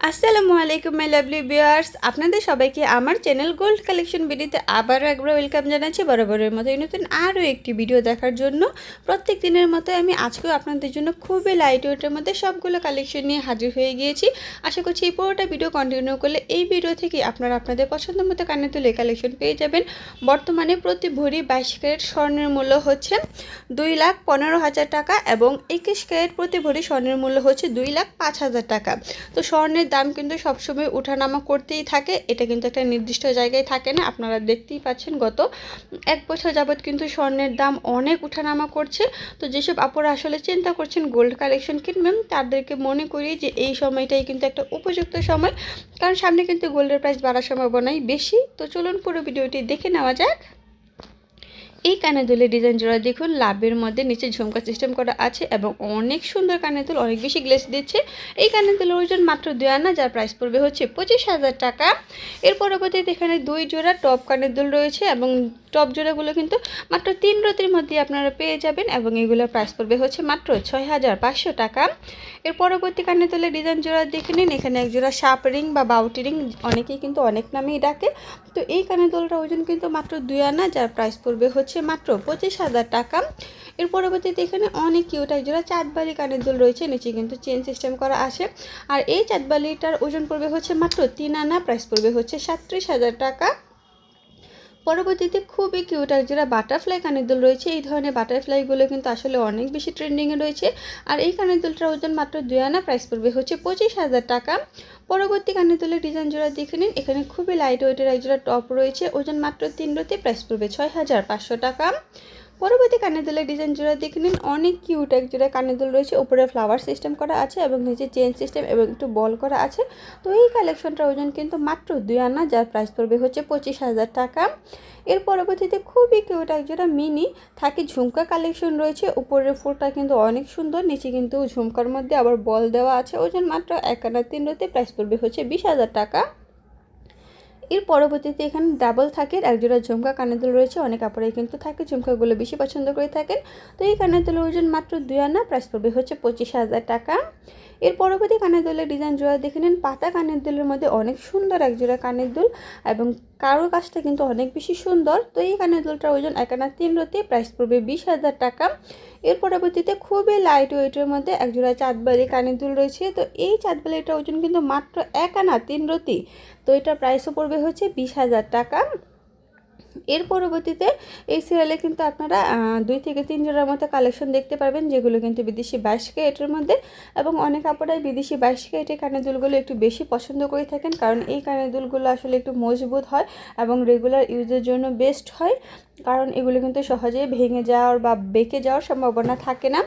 আসসালামু আলাইকুম my lovely বিয়ার্স আপনাদের সবাইকে আমার চ্যানেল গোল্ড কালেকশন ভিডিওতে আবারও একবার ওয়েলকাম জানাচ্ছি। বরাবরের মতো এই নতুন আরও একটি ভিডিও দেখার জন্য। প্রত্যেক দিনের মতো আমি আজকেও আপনাদের জন্য খুবই লাইট ওয়েটের মধ্যে সবগুলো কালেকশন নিয়ে হাজির হয়ে গিয়েছি। আশা করছি এই পুরোটা ভিডিও কন্টিনিউ করলে এই ভিডিও থেকে আপনারা আপনাদের পছন্দ মতো কানে তুলে কালেকশন পেয়ে যাবেন। বর্তমানে প্রতি ভরি বাইশ ক্যারেট স্বর্ণের মূল্য হচ্ছে দুই লাখ পনেরো হাজার টাকা এবং একুশ ক্যারেট প্রতি ভরি স্বর্ণের মূল্য হচ্ছে দুই লাখ পাঁচ হাজার টাকা। তো স্বর্ণের দাম কিন্তু সবসময় উঠানামা করতেই থাকে। এটা কিন্তু একটা নির্দিষ্ট জায়গায় থাকে না। আপনারা দেখতেই পাচ্ছেন গত এক বছর যাবৎ কিন্তু স্বর্ণের দাম অনেক উঠানামা করছে। তো যেসব আপুরা আসলে চিন্তা করছেন গোল্ড কালেকশন কিনবেন, তাদেরকে মনে করি যে এই সময়টাই কিন্তু একটা উপযুক্ত সময়। কারণ সামনে কিন্তু গোল্ডের প্রাইস বাড়ার সম্ভাবনাই বেশি। তো চলুন পুরো ভিডিওটি দেখে নেওয়া যাক। এই কানে দুলের ডিজাইন জোড়া দেখুন, লাভের মধ্যে নিচে ঝুমকা সিস্টেম করা আছে এবং অনেক সুন্দর কানের দুল, অনেক বেশি গ্লেস দিচ্ছে। এই কানে দুলের ওজন মাত্র দুই আনা, যার প্রাইস পড়বে হচ্ছে পঁচিশ হাজার টাকা। এর পরবর্তীতে এখানে দুই জোড়া টপ কানের দুল রয়েছে এবং টপ জোড়াগুলো কিন্তু মাত্র তিন রতির মধ্যে আপনারা পেয়ে যাবেন এবং এগুলোর প্রাইস পড়বে হচ্ছে মাত্র ছয় হাজার পাঁচশো টাকা। এর পরবর্তী কানে দুলের ডিজাইন জোড়া দেখে নিন। এখানে এক জোড়া শার্প রিং বা বাউটি রিং অনেকেই কিন্তু অনেক নামেই ডাকে। তো এই কানে দোলটার ওজন কিন্তু মাত্র দুই আনা, যার প্রাইস পড়বে হচ্ছে মাত্র পঁচিশ হাজার টাকা। এর পরবর্তীতে এখানে অনেক কিউট এক জোড়া চাঁদবালি কানের দোল রয়েছে, নিচে কিন্তু চেন সিস্টেম করা আছে। আর এই চাঁদবালিটার ওজন পড়বে হচ্ছে মাত্র তিন আনা প্রাইস পড়বে হচ্ছে সাতত্রিশ হাজার টাকা। পরবর্তীতে খুবই কিউট আর যারা বাটারফ্লাই কানের দুল রয়েছে, এই ধরনের বাটারফ্লাইগুলো কিন্তু আসলে অনেক বেশি ট্রেন্ডিংয়ে রয়েছে। আর এই কানের দুলটার ওজন মাত্র দুই আনা প্রাইস পড়বে হচ্ছে পঁচিশ হাজার টাকা। পরবর্তী কানের দুলের ডিজাইন জোড়া দেখে নিন, এখানে খুবই লাইট ওয়েটের এক জোড়া টপ রয়েছে, ওজন মাত্র তিন রতি প্রাইস পড়বে ছয় হাজার পাঁচশো টাকা। পরবর্তী কানের দুলের ডিজাইন জোড়া দেখে নিন, অনেক কিউট এক জোড়া কানের দুল রয়েছে। উপরে ফ্লাওয়ার সিস্টেম করা আছে এবং নিচে চেন সিস্টেম এবং একটু বল করা আছে। তো এই কালেকশনটার ওজন কিন্তু মাত্র দুই আনা, যার প্রাইস পড়বে হচ্ছে পঁচিশ হাজার টাকা। এর পরবর্তীতে খুবই কিউট এক জোড়া মিনি থাকে ঝুমকা কালেকশন রয়েছে। উপরের ফুলটা কিন্তু অনেক সুন্দর, নিচে কিন্তু ঝুমকার মধ্যে আবার বল দেওয়া আছে। ওজন মাত্র এক আনা তিন রতে প্রাইস পড়বে হচ্ছে বিশ হাজার টাকা। এর পরবর্তীতে এখানে ডাবল থাকে, একজোড়া ঝুমকা কানের দুল রয়েছে, অনেক কাপড়ে কিন্তু থাকে, ঝুমকাগুলো বেশি পছন্দ করে থাকেন। তো এই কানের দুলের ওজন মাত্র দুই আনা প্রাইস পড়বে হচ্ছে পঁচিশ হাজার টাকা। এর পরবর্তী কানের দুলের ডিজাইন জোড়া দেখে নিন, পাতা কানের দুলের মধ্যে অনেক সুন্দর একজোড়া কানের দুল এবং কারও কাজটা কিন্তু অনেক বেশি সুন্দর। তো এই কানের দুলটার ওজন একানা তিন রতি প্রাইস পড়বে বিশ হাজার টাকা। এর পরবর্তীতে খুবই লাইট ওয়েটের মধ্যে একজোড়া চাঁদবালি কানের দুল রয়েছে। তো এই চাঁদবালিটার ওজন কিন্তু মাত্র এক আনা তিন রতি। তো এটার প্রাইসও পড়বে হচ্ছে বিশ হাজার টাকা। এর পরবর্তীতে এই সিরিয়ালে কিন্তু আপনারা দুই থেকে তিন জোড়ার মতো কালেকশন দেখতে পাবেন যেগুলো কিন্তু বিদেশি বাইশ এটার মধ্যে। এবং অনেক আপনারাই বিদেশি বাইশ এটের কানের দুলগুলো একটু বেশি পছন্দ করে থাকেন, কারণ এই কানের দুলগুলো আসলে একটু মজবুত হয় এবং রেগুলার ইউজের জন্য বেস্ট হয়। কারণ এগুলো কিন্তু সহজে ভেঙে যাওয়ার বা বেঁকে যাওয়ার সম্ভাবনা থাকে না।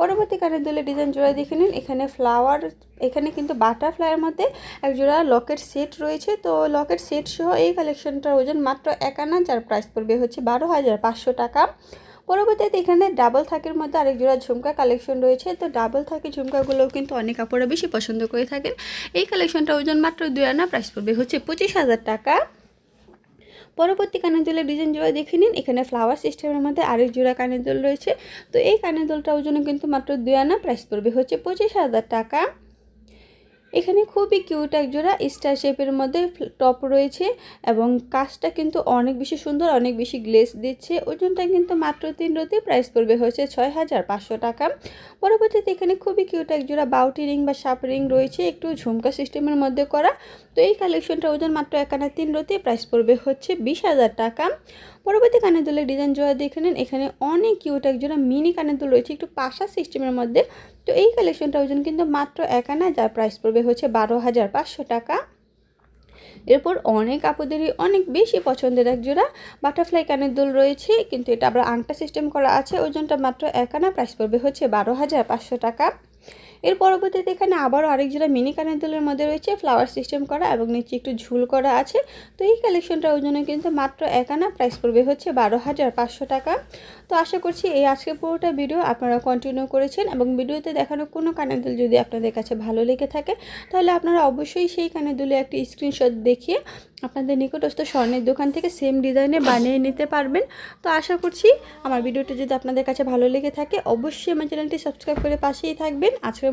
পরবর্তী কানের দুলে ডিজাইন জোড়া দেখে নিন। এখানে ফ্লাওয়ার এখানে কিন্তু বাটারফ্লাইয়ের মধ্যে এক জোড়া লকেট সেট রয়েছে। তো লকেট সেট সহ এই কালেকশনটার ওজন মাত্র এক আনা যার প্রাইস পড়বে হচ্ছে বারো হাজার পাঁচশো টাকা। পরবর্তীতে এখানে ডাবল থাকের মধ্যে আরেক জোড়া ঝুমকা কালেকশন রয়েছে। তো ডাবল থাকে ঝুমকাগুলোও কিন্তু অনেক কাপড়ে বেশি পছন্দ করে থাকেন। এই কালেকশনটা ওজন মাত্র দুই আনা প্রাইস পড়বে হচ্ছে পঁচিশ হাজার টাকা। পরবর্তী কানের দুলের ডিজাইন জোড়া দেখে নিন। এখানে ফ্লাওয়ার সিস্টেমের মধ্যে আরেক জোড়া কানের দুল রয়েছে। তো এই কানের দোলটা ওজন কিন্তু মাত্র দুই আনা। প্রাইস পড়বে হচ্ছে পঁচিশ হাজার টাকা। এখানে খুবই কিউট এক জোড়া স্টার শেপের মধ্যে টপ রয়েছে এবং কাজটা কিন্তু অনেক বেশি সুন্দর, অনেক বেশি গ্লেস দিচ্ছে। ওজনটা কিন্তু মাত্র তিন রতি প্রাইস পড়বে হয়েছে ছয় হাজার পাঁচশো টাকা। পরবর্তীতে এখানে খুবই কিউট এক জোড়া বাউটি রিং বা সাপ রিং রয়েছে, একটু ঝুমকা সিস্টেমের মধ্যে করা। তো এই কালেকশনটা ওজন মাত্র একানা তিন রতি প্রাইস পড়বে হচ্ছে বিশ হাজার টাকা। পরবর্তী কানের দুলের ডিজাইন জোড়া দেখে নেন। এখানে অনেক কিউট এক জোড়া মিনি কানের দুল রয়েছে, একটু পাশা সিস্টেমের মধ্যে। তো এই কালেকশনটা ওজন কিন্তু মাত্র একা না যার প্রাইস পড়বে হচ্ছে বারো হাজার পাঁচশো টাকা। এরপর অনেক আপুদেরই অনেক বেশি পছন্দের এক জোড়া বাটারফ্লাই কানের দুল রয়েছে, কিন্তু এটা আবার আংটা সিস্টেম করা আছে, ওজনটা মাত্র এক আনা প্রাইস পড়বে হচ্ছে বারো হাজার পাঁচশো টাকা। এর পরবর্তীতে এখানে আবারও আরেক জোড়া মিনি কানের দুলের মধ্যে রয়েছে ফ্লাওয়ার সিস্টেম করা এবং নিচে একটু ঝুল করা আছে। তো এই কালেকশনটার ওজনে কিন্তু মাত্র এক আনা প্রাইস পড়বে হচ্ছে বারো হাজার পাঁচশো টাকা। তো আশা করছি এই আজকে পুরোটা ভিডিও আপনারা কন্টিনিউ করেছেন এবং ভিডিওতে দেখানো কোনো কানের দুল যদি আপনাদের কাছে ভালো লেগে থাকে, তাহলে আপনারা অবশ্যই সেই কানের দুলে একটি স্ক্রিনশট দেখিয়ে আপনাদের নিকটস্থ স্বর্ণের দোকান থেকে সেম ডিজাইনে বানিয়ে নিতে পারবেন। তো আশা করছি আমার ভিডিওটি যদি আপনাদের কাছে ভালো লেগে থাকে, অবশ্যই আমার চ্যানেলটি সাবস্ক্রাইব করে পাশেই থাকবেন। আজকের